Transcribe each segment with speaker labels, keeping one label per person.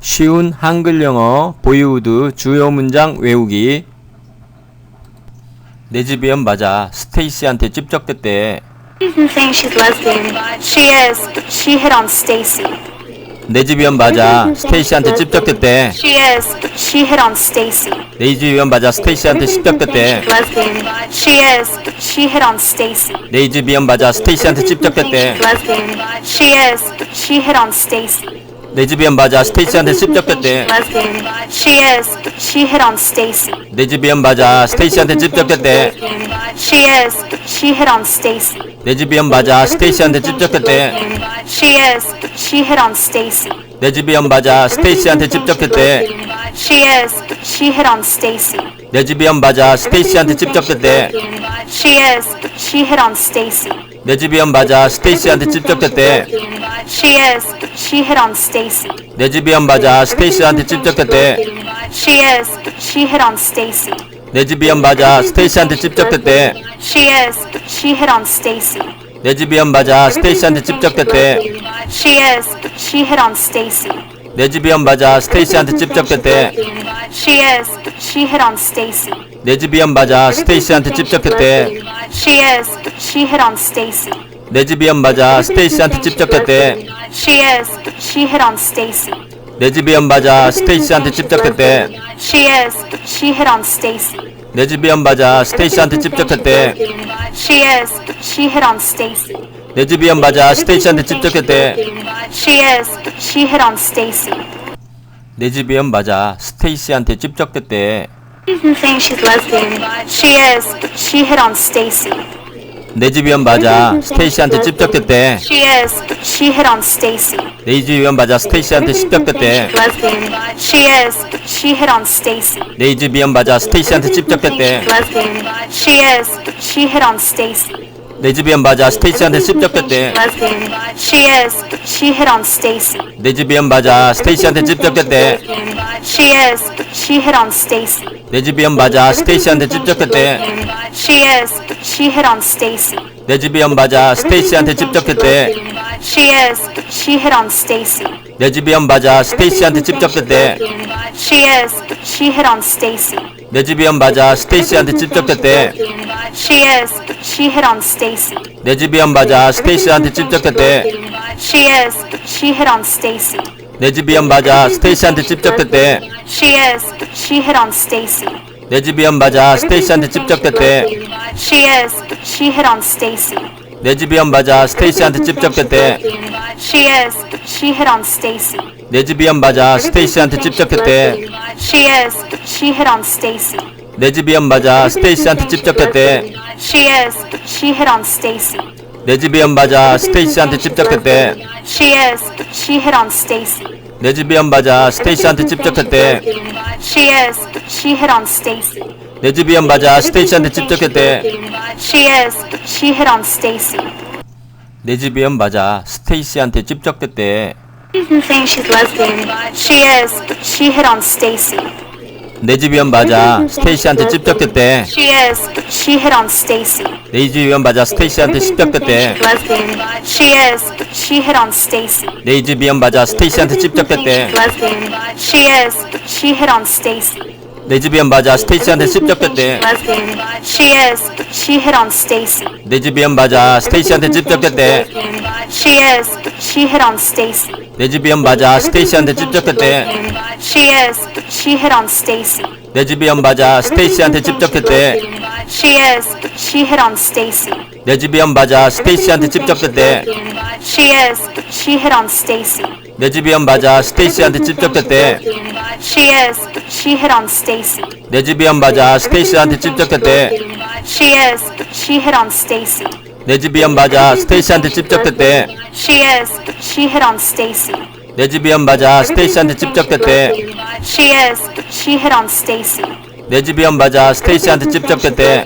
Speaker 1: 쉬운 한글 영어 보이우드 주요 문장 외우기 레즈비언 맞아 스테이시한테 찝적댔대
Speaker 2: She's been saying she's lesbian. She is. She hit on Stacy.
Speaker 1: 레즈비언 맞아 스테이시한테 찝적댔대
Speaker 2: She is. She hit on Stacy.
Speaker 1: 레즈비언 맞아 스테이시한테 찝적댔대
Speaker 2: She's lesbian. She is. She hit on Stacy.
Speaker 1: 레즈비언 맞아 스테이시한테 찝적댔대 레즈비언 맞아 스테이시한테
Speaker 2: Lesbian. She is. She hit on Stacy.
Speaker 1: 레즈비언 맞아 스테이시한테 찝적댔대
Speaker 2: She is. She hit on Stacy.
Speaker 1: 레즈비언 맞아 스테이시한테 찝적댔대
Speaker 2: She is. She hit on Stacy.
Speaker 1: 레즈비언 맞아 스테이시한테 찝적댔대
Speaker 2: She is. She hit on Stacy.
Speaker 1: 레즈비언 맞아 스테이시한테 찝적댔대
Speaker 2: She is. She hit on Stacy.
Speaker 1: 레즈비언 맞아 스테이시한테 찝적댔대
Speaker 2: She is. She hit on Stacy.
Speaker 1: 레즈비언 맞아 스테이시한테 찝적댔대
Speaker 2: She is. She hit on Stacy.
Speaker 1: 레즈비언 맞아 스테이시한테 찝적댔대
Speaker 2: She is. She hit on Stacy.
Speaker 1: 레즈비언 맞아 스테이시한테 찝적댔대
Speaker 2: She is. She hit on Stacy.
Speaker 1: 레즈비언 맞아 스테이시한테 찝적댔대
Speaker 2: She is. She hit on Stacy.
Speaker 1: 레즈비언 맞아 스테이시한테 찝적댔대
Speaker 2: She is. She hit on Stacy.
Speaker 1: 레즈비언 맞아 스테이시한테 찝적댔대
Speaker 2: She is. She hit on Stacy.
Speaker 1: 레즈비언 맞아 스테이시한테 찝적댔대
Speaker 2: She is. She hit on Stacy.
Speaker 1: 레즈비언 맞아 스테이시한테 찝적댔대
Speaker 2: She is. She hit on Stacy.
Speaker 1: 레즈비언 맞아 스테이시한테 찝적댔대
Speaker 2: She is. She hit on Stacy.
Speaker 1: 레즈비언 맞아 스테이시한테 찝적댔대
Speaker 2: She's saying she's lesbian. She is. She hit on Stacy.
Speaker 1: 레즈비언 맞아 스테이시한테 찝적댔대
Speaker 2: She is. She hit on Stacy.
Speaker 1: 레즈비언 맞아 스테이시한테 찝적댔대
Speaker 2: Lesbian. She is. She hit on Stacy.
Speaker 1: 레즈비언 맞아 스테이시한테 찝적댔대
Speaker 2: Lesbian. She is. She hit on Stacy.
Speaker 1: 레즈비언 맞아 스테이시한테 찝적댔대
Speaker 2: Lesbian. She is. She hit on Stacy.
Speaker 1: 레즈비언 맞아 스테이시한테 찝적댔대
Speaker 2: She is. She hit on Stacy.
Speaker 1: 레즈비언 맞아 스테이시한테 찝적댔대
Speaker 2: She is. She hit on Stacy.
Speaker 1: 레즈비언 맞아 스테이시한테 찝적댔대
Speaker 2: She is. She hit on Stacy.
Speaker 1: 레즈비언 맞아 스테이시한테 찝적댔대
Speaker 2: She is. She hit on Stacy.
Speaker 1: 레즈비언 맞아 스테이시한테 찝적댔대
Speaker 2: She is. She hit on Stacy.
Speaker 1: 레즈비언 맞아 스테이시한테 찝적댔대
Speaker 2: She is. She hit on Stacy.
Speaker 1: 레즈비언 맞아 스테이시한테 찝적댔대
Speaker 2: She is. She hit on Stacy.
Speaker 1: 레즈비언 맞아 스테이시한테 찝적댔대
Speaker 2: She is. She hit on Stacy.
Speaker 1: 레즈비언 맞아 스테이시한테 찝적댔대
Speaker 2: She is. She hit on Stacy.
Speaker 1: 레즈비언 맞아 스테이시한테 찝적댔대
Speaker 2: She is. She hit on Stacy.
Speaker 1: 레즈비언 맞아 스테이시한테 찝적댔대
Speaker 2: She is. She hit on Stacy.
Speaker 1: 레즈비언 맞아 스테이시한테 찝적댔대
Speaker 2: She is. She hit on Stacy.
Speaker 1: 레즈비언 맞아 스테이시한테 찝적댔대
Speaker 2: She is. She hit on Stacy.
Speaker 1: 레즈비언 맞아 스테이시한테 찝적댔대
Speaker 2: She is. She hit on Stacy.
Speaker 1: 레즈비언 맞아 스테이시한테 찝적댔대
Speaker 2: She's saying she's lesbian. She is. She hit on Stacy.
Speaker 1: 레즈비언 맞아 스테이시한테 찝적댔대
Speaker 2: She is. She hit on Stacy.
Speaker 1: 레즈비언 맞아 스테이시한테 찝적댔대
Speaker 2: Lesbian. She is. She hit on Stacy.
Speaker 1: 레즈비언 맞아 스테이시한테 찝적댔대
Speaker 2: Lesbian. She is. She hit on Stacy.
Speaker 1: 레즈비언 맞아 스테이시한테 찝적댔대
Speaker 2: Lesbian. She is. She hit on Stacy.
Speaker 1: 레즈비언 맞아 스테이시한테 찝적댔대
Speaker 2: She is. She hit on Stacy.
Speaker 1: 레즈비언 맞아 스테이시한테 찝적댔대
Speaker 2: She is. She hit on Stacy.
Speaker 1: 레즈비언 맞아 스테이시한테 찝적댔대
Speaker 2: She is. She hit on Stacy.
Speaker 1: 레즈비언 맞아 스테이시한테 찝적댔대
Speaker 2: She is. She hit on Stacy.
Speaker 1: 레즈비언 맞아 스테이시한테 찝적댔대
Speaker 2: She is. She hit on Stacy.
Speaker 1: 레즈비언 맞아 스테이시한테 찝적댔대
Speaker 2: She is. She hit on Stacy.
Speaker 1: 레즈비언 맞아 스테이시한테 찝적댔대
Speaker 2: She is. She hit on Stacy.
Speaker 1: 레즈비언 맞아 스테이시한테 찝적댔대
Speaker 2: She is. She hit on Stacy.
Speaker 1: 레즈비언 맞아 스테이시한테 찝적댔대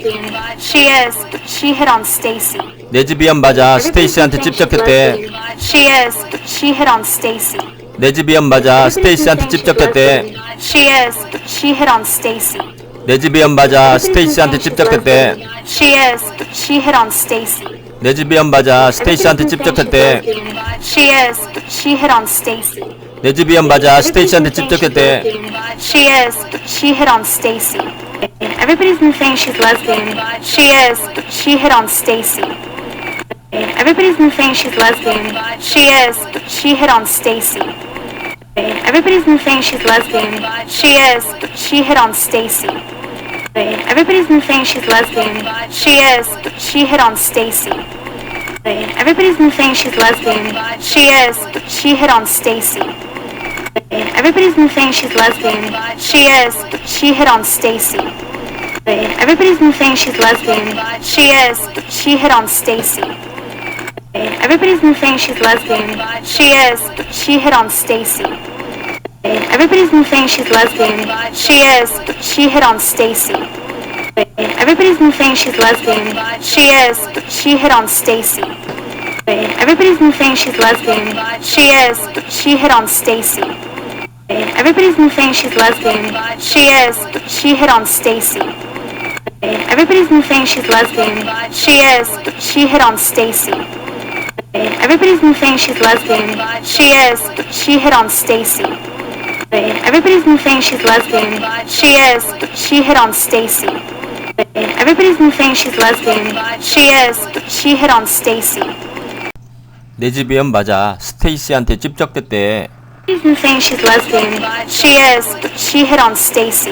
Speaker 2: She is. She hit on Stacy.
Speaker 1: 레즈비언 맞아 스테이시한테 찝적댔대
Speaker 2: She is. She hit on Stacy.
Speaker 1: 레즈비언 맞아 스테이시한테 찝적댔대
Speaker 2: She is. She hit on Stacy.
Speaker 1: 레즈비언 맞아 스테이시한테 찝적댔대
Speaker 2: She is. She hit on Stacy.
Speaker 1: 레즈비언 맞아 스테이시한테 찝적했대
Speaker 2: She is. She hit on Stacy.
Speaker 1: 레즈비언 맞아. 스테이시한테 집적했대.
Speaker 2: She is. She hit on Stacy. Everybody's been saying she's lesbian. She is. She hit on Stacy. Everybody's been saying she's lesbian. She is. She hit on Stacy. Everybody's been saying she's lesbian. She is. She hit on Stacy. Everybody's been saying she's lesbian. She is. She hit on Stacy. Everybody's been saying she's lesbian. She is. She hit on Stacy. Everybody's been saying she's lesbian. She is. She hit on Stacy. Everybody's been saying she's lesbian. She is. She hit on Stacy. Everybody's been saying she's lesbian. She is. She hit on Stacy. Everybody's been saying she's lesbian. She is. She hit on Stacy. Everybody's been saying she's lesbian. She is. She hit on Stacy. Everybody's been saying she's lesbian. She is. She hit on Stacy. Everybody's been saying she's lesbian. She is. She hit on Stacy. Everybody's been saying she's lesbian. She is. She hit on Stacy. Everybody's been saying she's lesbian. She is. She hit on Stacy. Everybody's been saying she's lesbian. She is. She hit on Stacy. Everybody's been saying she's lesbian. She is. She hit on Stacy.
Speaker 1: 레즈비언 맞아. 스테이시한테 집적됐대.
Speaker 2: Everybody's been saying she's lesbian. She is. She hit on Stacy.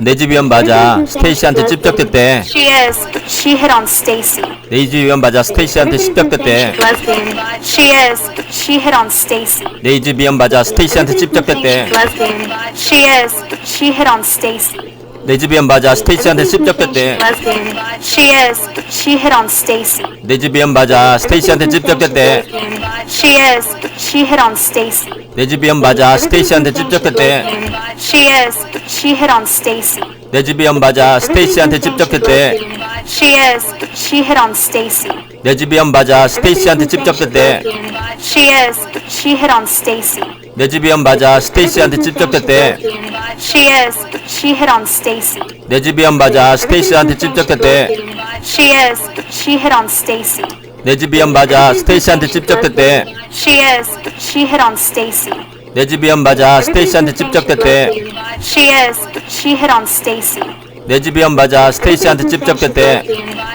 Speaker 1: 레즈비언 맞아. 스테이시한테 집적됐대.
Speaker 2: She is. She hit on Stacy.
Speaker 1: 레즈비언 맞아. 스테이시한테
Speaker 2: lesbian. She is. She hit on Stacy.
Speaker 1: 레즈비언 맞아. 스테이시한테
Speaker 2: lesbian. She is. She hit on Stacy.
Speaker 1: 레즈비언 맞아. 스테이시한테
Speaker 2: Everybody's been saying
Speaker 1: 집적됐대.
Speaker 2: she's lesbian. She is. She hit on Stacy.
Speaker 1: 레즈비언 맞아. 스테이시한테 집적됐대.
Speaker 2: she's lesbian. She is. She hit on Stacy.
Speaker 1: 레즈비언 맞아. 스테이시한테 집적됐대.
Speaker 2: She is. She hit on Stacy.
Speaker 1: 레즈비언 맞아. 스테이시한테 집적됐대.
Speaker 2: She is. She hit on Stacy.
Speaker 1: 레즈비언 맞아. 스테이시한테 집적됐대.
Speaker 2: She is. She hit on Stacy.
Speaker 1: 레즈비언 맞아. 스테이시한테 집적됐대.
Speaker 2: She is. She hit on Stacy.
Speaker 1: 레즈비언 맞아. 스테이시한테 집적됐대.
Speaker 2: She is. She hit on Stacy.
Speaker 1: 레즈비언 맞아. 스테이시한테 집적됐대.
Speaker 2: She is. She hit on Stacy.
Speaker 1: 레즈비언 맞아. 스테이시한테 집적됐대.
Speaker 2: She is. She hit on Stacy.
Speaker 1: 레즈비언 맞아. 스테이시한테 집적됐대.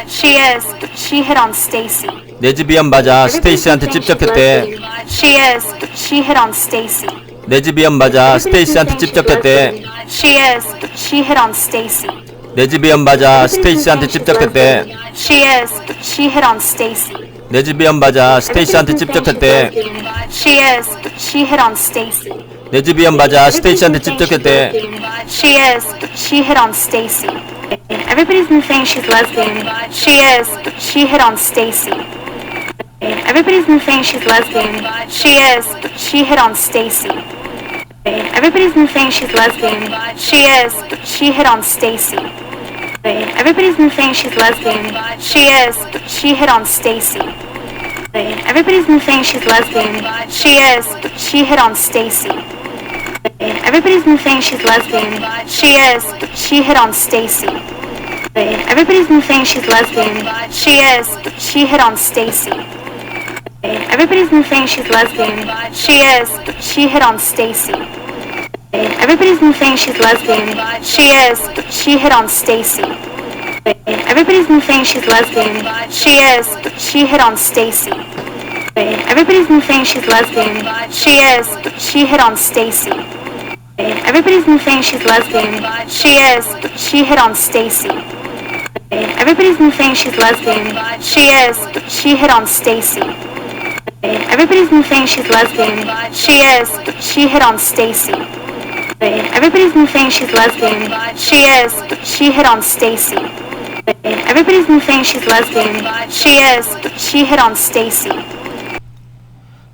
Speaker 2: She is. She hit on Stacy.
Speaker 1: 레즈비언 맞아. 스테이시한테 집적했대.
Speaker 2: She is. She hit on Stacy.
Speaker 1: 레즈비언 맞아. 스테이시한테 집적했대.
Speaker 2: She is. She hit on Stacy.
Speaker 1: 레즈비언 맞아. 스테이시한테 집적했대.
Speaker 2: She is. She hit on Stacy.
Speaker 1: 레즈비언 맞아. 스테이시한테 집적했대.
Speaker 2: She is. She hit on Stacy.
Speaker 1: 레즈비언 맞아. 스테이시한테 집적했대.
Speaker 2: She is. She hit on Stacy. Everybody's been saying she's lesbian. She is. She hit on Stacy. Everybody's been saying she's lesbian. She is. She hit on Stacy. Everybody's been saying she's lesbian. She is. She hit on Stacy. Everybody's been saying she's lesbian. She is. She hit on Stacy. Everybody's been saying she's lesbian. She is. She hit on Stacy. Everybody's been saying she's lesbian. She is. She hit on Stacy. Everybody's been saying she's lesbian. She is. She hit on Stacy. Everybody's been saying she's lesbian. She is. She hit on Stacy. Everybody's been saying she's lesbian. She is. She hit on Stacy. Everybody's been saying she's lesbian. She is. She hit on Stacy. Everybody's been saying she's lesbian. She is. She hit on Stacy. Everybody's been saying she's lesbian. She is. She hit on Stacy. Everybody's been saying she's lesbian. She is. She hit on Stacy. Everybody's been saying she's lesbian. She is. She hit on Stacy. Everybody's been saying she's lesbian. She is. She hit on Stacy. Everybody's been saying she's lesbian. She is. She hit on Stacy.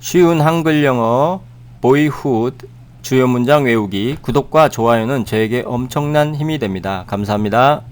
Speaker 1: 쉬운 한글 영어 보이훗 주요 문장 외우기 구독과 좋아요는 저에게 엄청난 힘이 됩니다. 감사합니다.